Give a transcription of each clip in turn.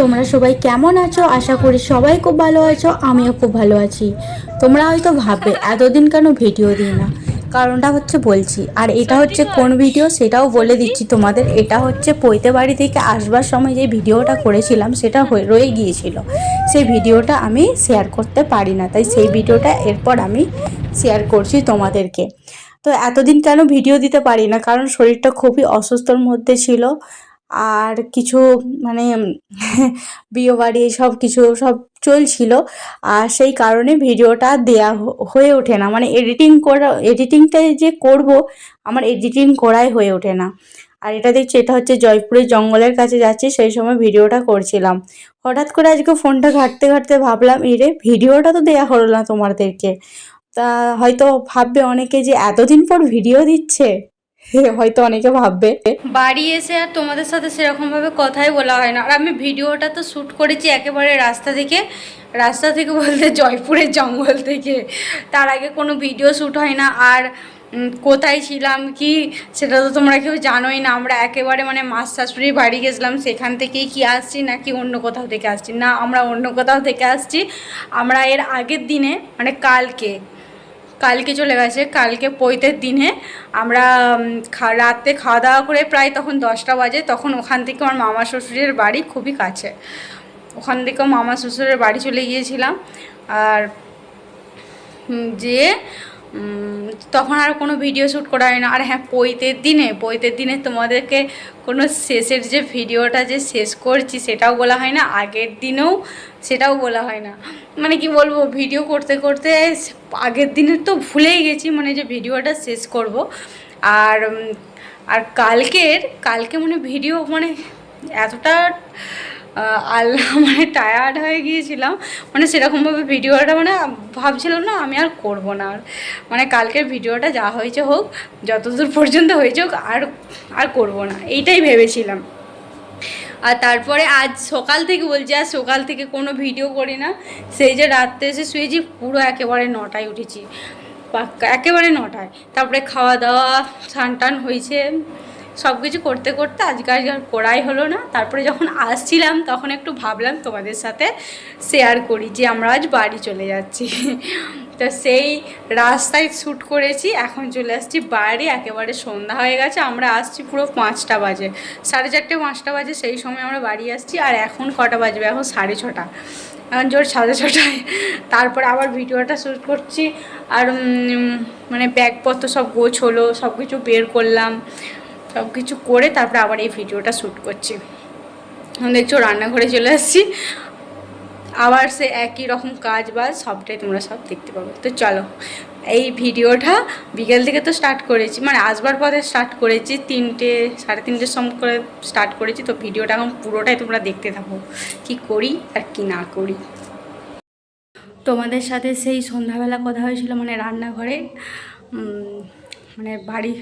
তোমরা সবাই কেমন আছো? আশা করি সবাই খুব ভালো আছো, আমিও খুব ভালো আছি। তোমরা হয়তো ভাববে, এতদিন কেন ভিডিও দিই না? কারণটা হচ্ছে বলছি, আর এটা হচ্ছে কোন ভিডিও সেটাও বলে দিচ্ছি তোমাদের। এটা হচ্ছে পৈতে বাড়ি থেকে আসবার সময় যে ভিডিওটা করেছিলাম, সেটা রয়ে গিয়েছিল। সেই ভিডিওটা আমি শেয়ার করতে পারি না, তাই সেই ভিডিওটা এরপর আমি শেয়ার করছি তোমাদেরকে। তো এতদিন কেন ভিডিও দিতে পারি না? কারণ শরীরটা খুবই অসুস্থর মধ্যে ছিল। আর কিছু মানে বিয়ে বাড়ি সব কিছু সব চলছিল। আর সেই কারণে ভিডিওটা দেয়া হয়ে ওঠে না। মানে এডিটিং করা এডিটিংটাই যে করব, আমার এডিটিং করাই হয়ে ওঠে না। আর এটা দেখছি, এটা হচ্ছে জয়পুরের জঙ্গলের কাছে যাচ্ছি, সেই সময় ভিডিওটা করছিলাম। হঠাৎ করে আজকে ফোনটা ঘাঁটতে ঘাঁটতে ভাবলাম এরে ভিডিওটা তো দেয়া হলো না তোমাদেরকে। তা হয়তো ভাববে অনেকে যে, এতদিন পর ভিডিও দিচ্ছে? হয়তো অনেকে ভাববে। বাড়ি এসে আর তোমাদের সাথে সেরকমভাবে কথাই বলা হয় না। আর আমি ভিডিওটা তো শ্যুট করেছি একেবারে রাস্তা থেকে। রাস্তা থেকে বলতে জয়পুরের জঙ্গল থেকে। তার আগে কোনো ভিডিও শ্যুট হয় না। আর কোথায় ছিলাম, কি, সেটা তো তোমরা কেউ জানোই না। আমরা একেবারে মানে মাস শাশুড়ির বাড়ি গেছিলাম। সেখান থেকেই কি আসছি নাকি অন্য কোথাও থেকে আসছি? না, আমরা অন্য কোথাও থেকে আসছি। আমরা এর আগের দিনে মানে কালকে কালকে চলে গেছে, কালকে পৈতের দিনে আমরা রাতে খাওয়া দাওয়া করে প্রায় তখন দশটা বাজে, তখন ওখান থেকে আমার মামা শ্বশুরের বাড়ি খুবই কাছে। ওখান থেকেও মামা শ্বশুরের বাড়ি চলে গিয়েছিলাম। আর যে তখন আর কোনো ভিডিও শ্যুট করা হয় না। আর হ্যাঁ পৈতের দিনে পৈতের দিনে তোমাদেরকে কোনো শেষের যে ভিডিওটা যে শেষ করছি, সেটাও বলা হয় না। আগের দিনেও সেটাও বলা হয় না। মানে কি বলব ভিডিও করতে করতে আগের দিনে তো ভুলেই গেছি মানে যে ভিডিওটা শেষ করব। আর আর কালকের, কালকে মানে ভিডিও মানে এতটা আল্লাহ মানে টায়ার্ড হয়ে গিয়েছিলাম। মানে সেরকমভাবে ভিডিওটা মানে ভাবছিলাম না, আমি আর করব না। আর মানে কালকের ভিডিওটা যা হয়েছে হোক, যতদূর পর্যন্ত হয়েছে হোক, আর আর করব না। এইটাই ভেবেছিলাম। আর তারপরে আজ সকাল থেকে বলছি, আজ সকাল থেকে কোনো ভিডিও করি না। সেই যে রাত্রে এসে শুয়েছি, পুরো একেবারে নটায় উঠেছি। পাক্কা, একেবারে নটায়। তারপরে খাওয়া দাওয়া স্নান টান হয়েছে। সব কিছু করতে করতে আজকে আজকে আর করাই হলো না। তারপরে যখন আসছিলাম, তখন একটু ভাবলাম তোমাদের সাথে শেয়ার করি যে আমরা আজ বাড়ি চলে যাচ্ছি। তো সেই রাস্তায় শ্যুট করেছি, এখন চলে আসছি বাড়ি। একেবারে সন্ধ্যা হয়ে গেছে, আমরা আসছি পুরো পাঁচটা বাজে। সাড়ে চারটে, পাঁচটা বাজে, সেই সময় আমরা বাড়ি আসছি আর এখন কটা বাজবে? এখন সাড়ে ছটা। এখন জোর সাড়ে ছটায়। তারপরে আবার ভিডিওটা শ্যুট করছি। আর মানে ব্যাগপত্র সব গোছ হলো সব কিছু বের করলাম। সব কিছু করে তারপরে আবার এই ভিডিওটা শ্যুট করছি। দেখছ রান্নাঘরে চলে আসছি। আবার সে একই রকম কাজ বাজ, সবটাই তোমরা সব দেখতে পাবে। তো চলো, এই ভিডিওটা বিকেল থেকে তো স্টার্ট করেছি। মানে আসবার পরে স্টার্ট করেছি, তিনটে, সাড়ে তিনটের সময় করে স্টার্ট করেছি। তো ভিডিওটা এখন পুরোটাই তোমরা দেখতে থাকো, কি করি আর কি না করি। তোমাদের সাথে সেই সন্ধ্যাবেলা কথা হয়েছিল মানে রান্নাঘরে মানে বাড়ি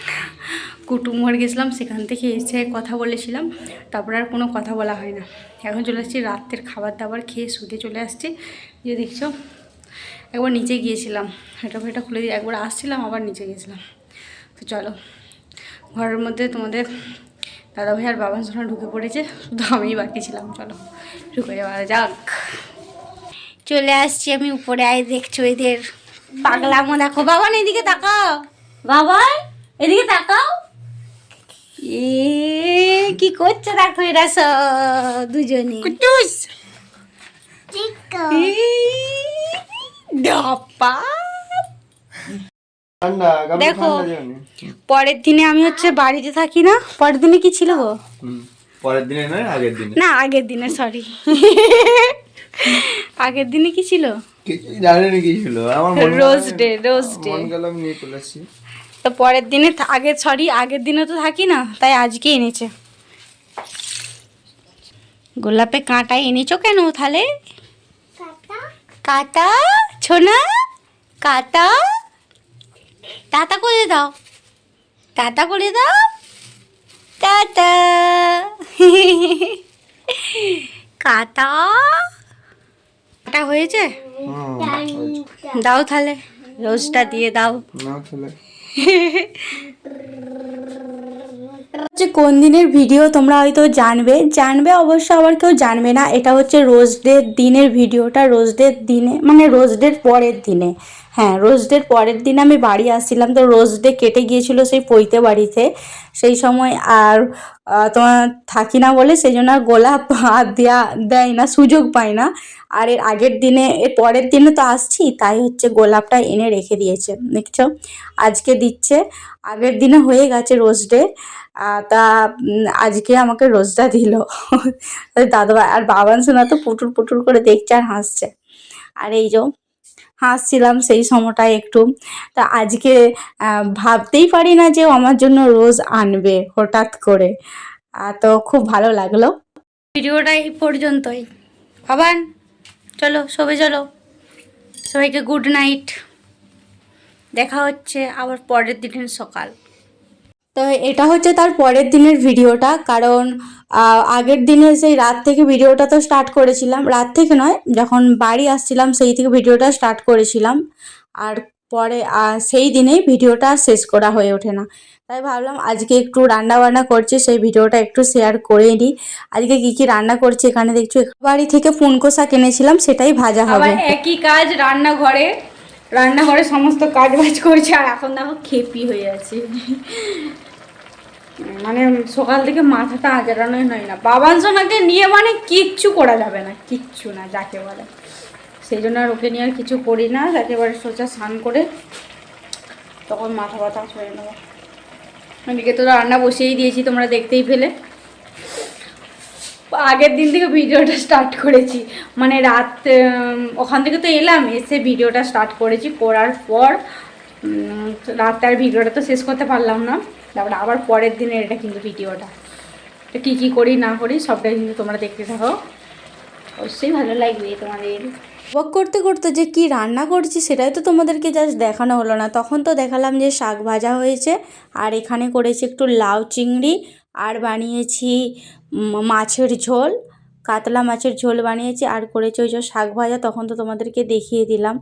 উম, কুটুম ঘর গেছিলাম সেখান থেকে এসে কথা বলেছিলাম। তারপরে আর কোনো কথা বলা হয় না। এখন চলে আসছি রাত্রের খাবার দাবার খেয়ে শুতে চলে আসছি। যে দেখছ একবার নিচে গিয়েছিলাম। হেঁটা ফেটা খুলে দিয়ে একবার আসছিলাম আবার নিচে গিয়েছিলাম। তো চলো ঘরের মধ্যে তোমাদের দাদাভাই আর বাবা সোনা ঢুকে পড়েছে শুধু আমিই বাকি ছিলাম। চলো ঢুকে যাওয়া যাক। চলে আসছি আমি উপরে আয় দেখছ এদের। পাগলামো দেখো। বাবা এদিকে তাকাও। বাবা এদিকে তাকাও। এ কি করছে দেখো এরা সব দুজনে? কুটুস। ডাপা দেখো। পরের দিনে আমি হচ্ছে বাড়িতে থাকি না। পরের দিনে কি ছিল গো? পরের দিনে নয় আগের দিনে। না আগের দিনে সরি আগের দিনে কি ছিল? কিছুই জানেনি কি ছিল। আমার রোজ ডে রোজ ডে মন গেল আমি নিয়ে চলে আসছি। তো পরের দিনে আগের সরি আগের দিনে তো থাকি না তাই আজকে এনেছে। গোলাপে কাঁটা এনেছো কেন তাহলে? কাটা। ছোনা কাটা। টাটা করে দাও। টাটা করে দাও। টাটা কাটা। কাটা হয়েছে? দাও তাহলে রোজটা দিয়ে দাও। নাও তাহলে। হচ্ছে কোন দিনের ভিডিও তোমরা হয়তো জানবে? জানবে অবশ্য আবার কেউ জানবে না। এটা হচ্ছে রোজ ডের দিনের ভিডিওটা রোজ ডের দিনে মানে রোজ ডের পরের দিনে। হ্যাঁ রোজ ডের পরের দিনে আমি বাড়ি আসছিলাম। তো রোজ ডে কেটে গিয়েছিল সেই পৈতে বাড়িতে। সেই সময় আর তোমার থাকি না বলে সেই জন্য আর গোলাপ দেওয়া দেয় না, সুযোগ পায় না। আর এর আগের দিনে, এর পরের দিনে তো আসছি, তাই হচ্ছে গোলাপটা এনে রেখে দিয়েছে, দেখছ? আজকে দিচ্ছে। আগের দিনে হয়ে গেছে রোজ ডে। তা আজকে আমাকে রোজটা দিল। দাদা আর বাবান শোনা তো পুটুর পুটুর করে দেখছে আর হাসছে। আর এই যে হাসছিলাম সেই সময়টায় একটু। তা আজকে ভাবতেই পারি না যে আমার জন্য রোজ আনবে হঠাৎ করে। তো খুব ভালো লাগল। ভিডিওটা এই পর্যন্তই। ভাবান চলো, সবে চলো। সবাইকে গুড নাইট দেখা হচ্ছে আবার পরের দিনের সকাল। তো এটা হচ্ছে তার পরের দিনের ভিডিওটা, কারণ আগের দিনে সেই রাত থেকে ভিডিওটা তো স্টার্ট করেছিলাম, রাত থেকে নয়, যখন বাড়ি আসছিলাম সেই থেকে ভিডিওটা স্টার্ট করেছিলাম, আর পরে সেই দিনেই ভিডিওটা শেষ করা হয়ে ওঠে না। তাই ভাবলাম আজকে একটু রান্না বান্না করছি, সেই ভিডিওটা একটু শেয়ার করে নিই। আজকে কি কি রান্না করছি এখানে দেখছ বাড়ি থেকে ফুনকো শাক এনেছিলাম সেটাই ভাজা হবে। একই কাজ রান্নাঘরে। রান্নাঘরে সমস্ত কাজ বাজ করছে আর এখন দেখো খেপি হয়ে আছে। মানে সকাল থেকে মাথাটা আজরানোই নয় না। বাবান সোনাকে নিয়ে মানে কিচ্ছু করা যাবে না, কিচ্ছু না, যাকে বলে। সেই জন্য আর ওকে নিয়ে আর কিছু করি না, একেবারে সোজা স্নান করে তখন মাথা ব্যথা হয়ে নেব। ওদিকে তো রান্না বসিয়েই দিয়েছি, তোমরা দেখতেই পেলে। আগের দিন থেকে ভিডিওটা স্টার্ট করেছি। মানে রাত ওখান থেকে তো এলাম, এসে ভিডিওটা স্টার্ট করেছি। করার পর রাতে আর ভিডিওটা তো শেষ করতে পারলাম না। তারপরে আবার পরের দিনের এটা কিন্তু ভিডিওটা। কী কী করি, না করি, সবটাই কিন্তু তোমরা দেখতে থাকো। অবশ্যই ভালো লাগবে তোমাদের। ওয়াক করতে করতে যে কি রান্না করছি, সেটাই তো তোমাদেরকে জাস্ট দেখানো হলো না। তখন তো দেখালাম যে শাক ভাজা হয়েছে, আর এখানে করেছি একটু লাউ চিংড়ি আর বানিয়েছি মাছের ঝোল, কাতলা মাছের ঝোল বানিয়েছি আর করেছি ওই যে শাক ভাজা, তখন তো তোমাদেরকে দেখিয়ে দিলাম।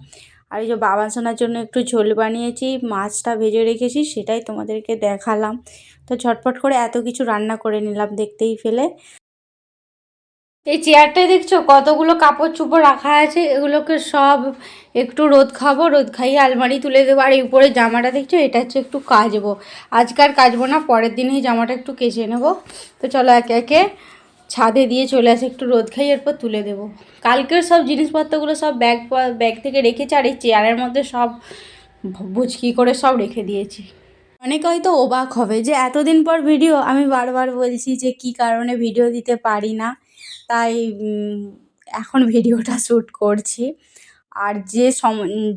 আর ওই যে বাবা সোনার জন্য একটু ঝোল বানিয়েছি, মাছটা ভেজে রেখেছি, সেটাই তোমাদেরকে দেখালাম। তো ঝটপট করে এত কিছু রান্না করে নিলাম দেখতেই ফেলে এই চেয়ারটায় দেখছ? কতগুলো কাপড় চোপড় রাখা আছে? এগুলোকে সব একটু রোদ খাব, রোদ খাইয়ে আলমারি তুলে দেবো। আর এই উপরে জামাটা দেখছ? এটা হচ্ছে একটু কাচবো। আজকার কাচবো না, পরের দিনেই জামাটা একটু কেচে নেব। তো চলো একে একে ছাদে দিয়ে চলে আসে, একটু রোদ খাই এরপর তুলে দেবো। কালকের সব জিনিসপত্রগুলো সব ব্যাগ ব্যাগ থেকে রেখেছি, আর এই চেয়ারের মধ্যে সব বুঝকি করে সব রেখে দিয়েছি। অনেকে হয়তো অবাক হবে যে এতদিন পর ভিডিও আমি বারবার বলছি যে কি কারণে ভিডিও দিতে পারি না। তাই এখন ভিডিওটা শ্যুট করছি। আর যে সম,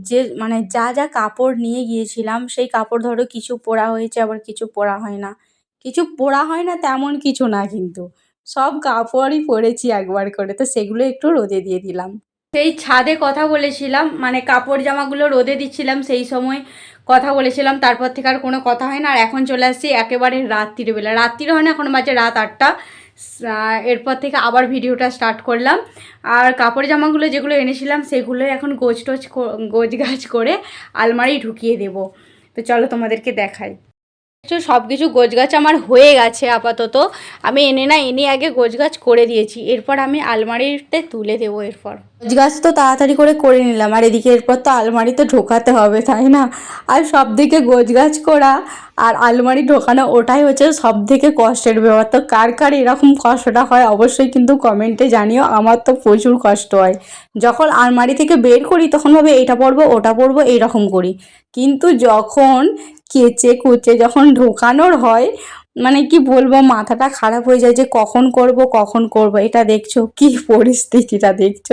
যে মানে যা যা কাপড় নিয়ে গিয়েছিলাম, সেই কাপড় ধরো কিছু পোড়া হয়েছে, আবার কিছু পোড়া হয় না। কিছু পোড়া হয় না, তেমন কিছু না কিন্তু। সব কাপড়ই পরেছি একবার করে, তো সেগুলো একটু রোদে দিয়ে দিলাম। সেই ছাদে কথা বলেছিলাম মানে কাপড় জামাগুলো রোদে দিচ্ছিলাম, সেই সময় কথা বলেছিলাম, তারপর থেকে আর কোনো কথা হয় না। আর এখন চলে আসছি একেবারে রাত্রিবেলা রাত্রির হয় না, এখন বাজে রাত আটটা। এরপর থেকে আবার ভিডিওটা স্টার্ট করলাম। আর কাপড় জামাগুলো যেগুলো এনেছিলাম, সেগুলো এখন গোছ টোচ গোছ গাছ করে আলমারি ঢুকিয়ে দেব। তো চলো তোমাদেরকে দেখাই। সব কিছু গোছগাছ আমার হয়ে গেছে আপাতত। আমি এনে না, এনে আগে গোছগাছ করে দিয়েছি। এরপর আমি আলমারিতে তুলে দেবো এরপর। গোছ গাছ তো তাড়াতাড়ি করে করে নিলাম। আর এদিকে এরপর তো আলমারিতে ঢোকাতে হবে, তাই না? আর সব দিকে গোছ গাছ করা আর আলমারি ঢোকানো ওটাই হচ্ছে সব থেকে কষ্টের ব্যাপার। তো কার কার এরকম কষ্টটা হয় অবশ্যই কিন্তু কমেন্টে জানিও, আমার তো প্রচুর কষ্ট হয়। যখন আলমারি থেকে বের করি তখন ভাবে এটা পরবো, ওটা পরবো, এইরকম করি। কিন্তু যখন কেচে কুচে যখন ঢোকানোর হয় মানে কি বলব, মাথাটা খারাপ হয়ে যায় যে কখন করব কখন করব, এটা দেখছ কি পরিস্থিতিটা দেখছ।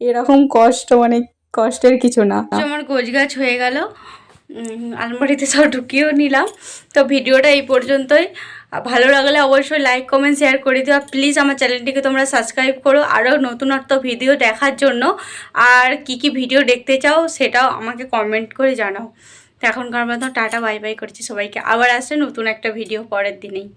এরকম কষ্ট মানে কষ্টের কিছু না। আমার গোছগাছ হয়ে গেল। আলমারিতে সব ঢুকিয়েও নিলাম। তো ভিডিওটা এই পর্যন্তই। ভালো লাগলে অবশ্যই লাইক কমেন্ট শেয়ার করে দিও। প্লিজ আমার চ্যানেলটিকে তোমরা সাবস্ক্রাইব করো। আরও নতুনত্ব ভিডিও দেখার জন্য। আর কি কি ভিডিও দেখতে চাও সেটাও আমাকে কমেন্ট করে জানাও। তো এখনকার মতো টাটা বাই বাই করছি সবাইকে। আবার আসে নতুন একটা ভিডিও পরের দিনেই।